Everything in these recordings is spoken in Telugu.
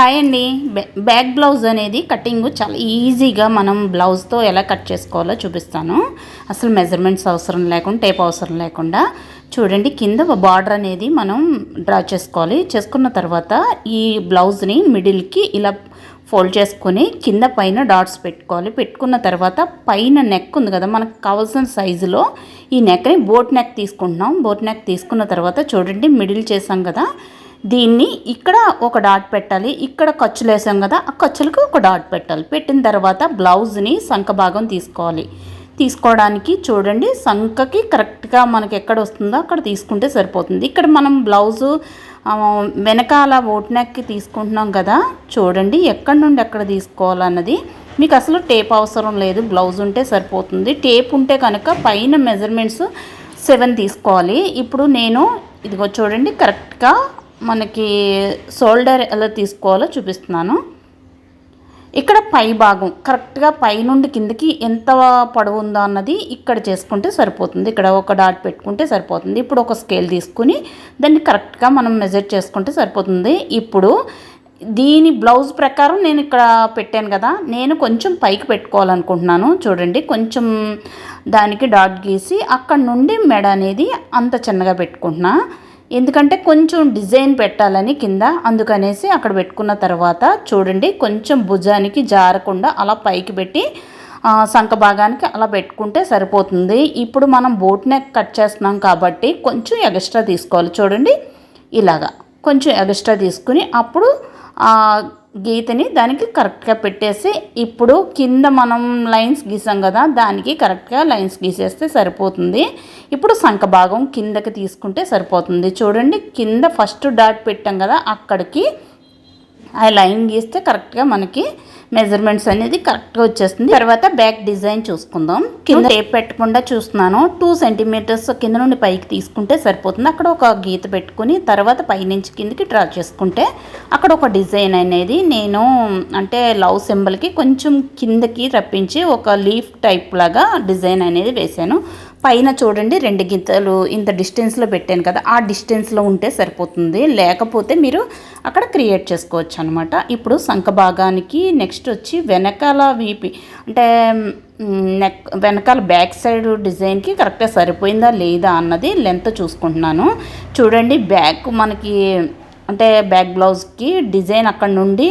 హాయ్ అండి. బ్యాక్ బ్లౌజ్ అనేది కటింగ్ చాలా ఈజీగా మనం బ్లౌజ్తో ఎలా కట్ చేసుకోవాలో చూపిస్తాను. అసలు మెజర్మెంట్స్ అవసరం లేకుండా టేప్ అవసరం లేకుండా. చూడండి కింద బార్డర్ అనేది మనం డ్రా చేసుకోవాలి. చేసుకున్న తర్వాత ఈ బ్లౌజ్ని మిడిల్కి ఇలా ఫోల్డ్ చేసుకొని కింద పైన డాట్స్ పెట్టుకోవాలి. పెట్టుకున్న తర్వాత పైన నెక్ ఉంది కదా మనకు కావాల్సిన సైజులో ఈ నెక్ని బోట్ నెక్ తీసుకుంటున్నాం. బోట్ నెక్ తీసుకున్న తర్వాత చూడండి మిడిల్ చేసాం కదా. దీన్ని ఇక్కడ ఒక డాట్ పెట్టాలి. ఇక్కడ ఖర్చులు వేసాం కదా ఆ ఖర్చులకు ఒక డాట్ పెట్టాలి. పెట్టిన తర్వాత బ్లౌజ్ని సంఖ భాగం తీసుకోవాలి. తీసుకోవడానికి చూడండి సంఖకి కరెక్ట్గా మనకి ఎక్కడ వస్తుందో అక్కడ తీసుకుంటే సరిపోతుంది. ఇక్కడ మనం బ్లౌజు వెనకాల ఓట్నెక్కి తీసుకుంటున్నాం కదా చూడండి ఎక్కడి నుండి ఎక్కడ తీసుకోవాలన్నది. మీకు అసలు టేప్ అవసరం లేదు బ్లౌజ్ ఉంటే సరిపోతుంది. టేప్ ఉంటే కనుక పైన మెజర్మెంట్స్ సెవెన్ తీసుకోవాలి. ఇప్పుడు నేను ఇదిగో చూడండి కరెక్ట్గా మనకి షోల్డర్ ఎలా తీసుకోవాలో చూపిస్తున్నాను. ఇక్కడ పై భాగం కరెక్ట్గా పై నుండి కిందకి ఎంత పొడవు ఉందో అన్నది ఇక్కడ చేసుకుంటే సరిపోతుంది. ఇక్కడ ఒక డాట్ పెట్టుకుంటే సరిపోతుంది. ఇప్పుడు ఒక స్కేల్ తీసుకుని దాన్ని కరెక్ట్గా మనం మెజర్ చేసుకుంటే సరిపోతుంది. ఇప్పుడు దీని బ్లౌజ్ ప్రకారం నేను ఇక్కడ పెట్టాను కదా నేను కొంచెం పైకి పెట్టుకోవాలనుకుంటున్నాను. చూడండి కొంచెం దానికి డాట్ గీసి అక్కడ నుండి మెడ అనేది అంత చిన్నగా పెట్టుకుంటున్నా. ఎందుకంటే కొంచెం డిజైన్ పెట్టాలని కింద అందుకనేసి అక్కడ పెట్టుకున్న తర్వాత చూడండి కొంచెం భుజానికి జారకుండా అలా పైకి పెట్టి సంఖ భాగానికి అలా పెట్టుకుంటే సరిపోతుంది. ఇప్పుడు మనం బోట్ నెక్ కట్ చేస్తున్నాం కాబట్టి కొంచెం ఎగస్ట్రా తీసుకోవాలి. చూడండి ఇలాగా కొంచెం ఎగస్ట్రా తీసుకుని అప్పుడు గీతని దానికి కరెక్ట్గా పెట్టేసి ఇప్పుడు కింద మనం లైన్స్ గీసాం కదా దానికి కరెక్ట్గా లైన్స్ గీసేస్తే సరిపోతుంది. ఇప్పుడు సంఖ భాగం కిందకి తీసుకుంటే సరిపోతుంది. చూడండి కింద ఫస్ట్ డాట్ పెట్టాం కదా అక్కడికి ఆ లైన్ గీస్తే కరెక్ట్గా మనకి మెజర్మెంట్స్ అనేది కరెక్ట్గా వచ్చేస్తుంది. తర్వాత బ్యాక్ డిజైన్ చూసుకుందాం. కింద టేప్ పెట్టకుండా చూస్తున్నాను. టూ సెంటీమీటర్స్ కింద నుండి పైకి తీసుకుంటే సరిపోతుంది. అక్కడ ఒక గీత పెట్టుకుని తర్వాత పైనుంచి కిందకి డ్రా చేసుకుంటే అక్కడ ఒక డిజైన్ అనేది నేను అంటే లవ్ సింబల్కి కొంచెం కిందకి రప్పించి ఒక లీఫ్ టైప్ లాగా డిజైన్ అనేది వేశాను. పైన చూడండి రెండు గింతలు ఇంత డిస్టెన్స్లో పెట్టాను కదా ఆ డిస్టెన్స్లో ఉంటే సరిపోతుంది. లేకపోతే మీరు అక్కడ క్రియేట్ చేసుకోవచ్చు అనమాట ఇప్పుడు సంఖ భాగానికి నెక్స్ట్ వచ్చి వెనకాల వీపి అంటే నెక్ వెనకాల బ్యాక్ సైడ్ డిజైన్కి కరెక్ట్గా సరిపోయిందా లేదా అన్నది లెంత్ చూసుకుంటున్నాను. చూడండి బ్యాక్ మనకి అంటే బ్యాక్ బ్లౌజ్కి డిజైన్ అక్కడ నుండి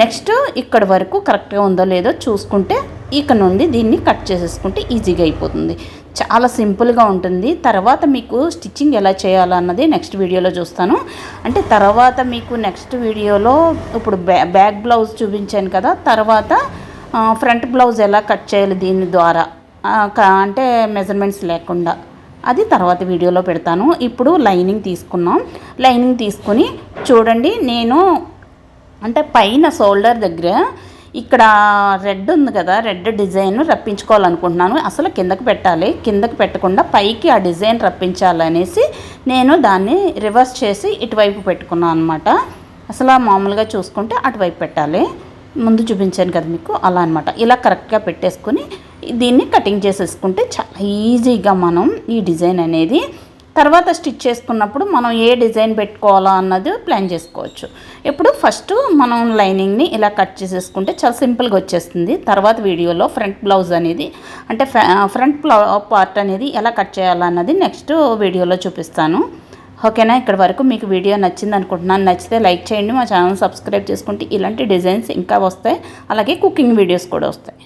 నెక్స్ట్ ఇక్కడ వరకు కరెక్ట్గా ఉందో లేదో చూసుకుంటే ఇక్కడ నుండి దీన్ని కట్ చేసేసుకుంటే ఈజీగా అయిపోతుంది. చాలా సింపుల్గా ఉంటుంది. తర్వాత మీకు స్టిచ్చింగ్ ఎలా చేయాలన్నది నెక్స్ట్ వీడియోలో చూస్తాను. అంటే తర్వాత మీకు నెక్స్ట్ వీడియోలో ఇప్పుడు బ్యాక్ బ్లౌజ్ చూపించాను కదా తర్వాత ఫ్రంట్ బ్లౌజ్ ఎలా కట్ చేయాలి దీని ద్వారా అంటే మెజర్మెంట్స్ లేకుండా. అది తర్వాత వీడియోలో పెడతాను. ఇప్పుడు లైనింగ్ తీసుకున్నాం లైనింగ్ తీసుకుని చూడండి నేను అంటే పైన షోల్డర్ దగ్గర ఇక్కడ రెడ్ ఉంది కదా రెడ్ డిజైన్ రప్పించుకోవాలనుకుంటున్నాను. అసలు కిందకి పెట్టాలి. కిందకి పెట్టకుండా పైకి ఆ డిజైన్ రప్పించాలనేసి నేను దాన్ని రివర్స్ చేసి ఇటువైపు పెట్టుకున్నాను అనమాట అసలు మామూలుగా చూసుకుంటే అటువైపు పెట్టాలి. ముందు చూపించాను కదా మీకు అలా అనమాట ఇలా కరెక్ట్గా పెట్టేసుకొని దీన్ని కటింగ్ చేసేసుకుంటే చాలా ఈజీగా మనం ఈ డిజైన్ అనేది తర్వాత స్టిచ్ చేసుకున్నప్పుడు మనం ఏ డిజైన్ పెట్టుకోవాలా అన్నది ప్లాన్ చేసుకోవచ్చు. ఇప్పుడు ఫస్ట్ మనం లైనింగ్ని ఇలా కట్ చేసేసుకుంటే చాలా సింపుల్గా వచ్చేస్తుంది. తర్వాత వీడియోలో ఫ్రంట్ బ్లౌజ్ అనేది అంటే ఫ్రంట్ పార్ట్ అనేది ఎలా కట్ చేయాలన్నది నెక్స్ట్ వీడియోలో చూపిస్తాను. ఓకేనా? ఇక్కడ వరకు మీకు వీడియో నచ్చింది అనుకుంటున్నాను. నచ్చితే లైక్ చేయండి. మా ఛానల్ సబ్స్క్రైబ్ చేసుకుంటే ఇలాంటి డిజైన్స్ ఇంకా వస్తాయి. అలాగే కుకింగ్ వీడియోస్ కూడా వస్తాయి.